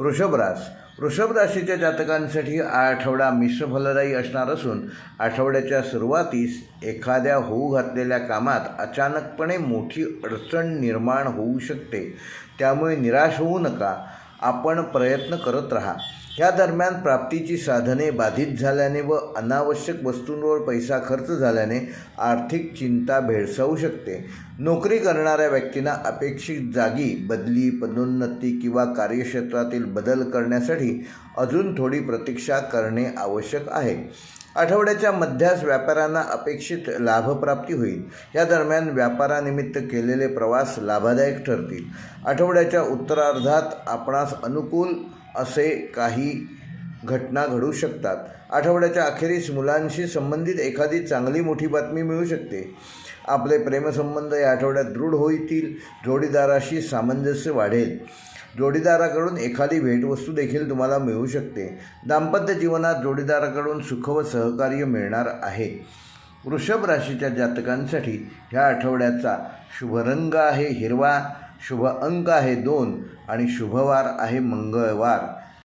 वृषभ रास वृषभ राशीच्या जातकांसाठी हा आठवडा मिश्र फलदायी असणार असून आठवड्याच्या सुरुवातीस एखाद्या होऊ घातलेल्या कामात अचानकपणे मोठी अडचण निर्माण होऊ शकते. त्यामुळे निराश होऊ नका. आपण प्रयत्न करत राहा. या दरम्यान प्राप्तीची साधने बाधित झाल्याने व अनावश्यक वस्तूंवर पैसा खर्च झाल्याने आर्थिक चिंता भेडसावू शकते. नोकरी करणाऱ्या व्यक्तींना अपेक्षित जागी बदली पदोन्नती किंवा कार्यक्षेत्रातील बदल करण्यासाठी अजून थोडी प्रतीक्षा करणे आवश्यक आहे. आठवड्याच्या मध्यास व्यापाऱ्यांना अपेक्षित लाभप्राप्ती होईल. या दरम्यान व्यापारानिमित्त केलेले प्रवास लाभदायक ठरतील. आठवड्याच्या उत्तरार्धात आपणास अनुकूल असे काही घटना घडू शकतात. आठवड्याच्या अखेरीस मुलांशी संबंधित एखादी चांगली मोठी बातमी मिळू शकते. आपले प्रेमसंबंध या आठवड्यात दृढ होतील. जोडीदाराशी सामंजस्य वाढेल. जोडीदाराकडून एखादी भेटवस्तू देखील तुम्हाला मिळू शकते. दाम्पत्य जीवनात जोडीदाराकडून सुख व सहकार्य मिळणार आहे. वृषभ राशीच्या जातकांसाठी ह्या आठवड्याचा शुभ रंग आहे हिरवा शुभ अंक आहे दोन आणि शुभवार आहे मंगळवार.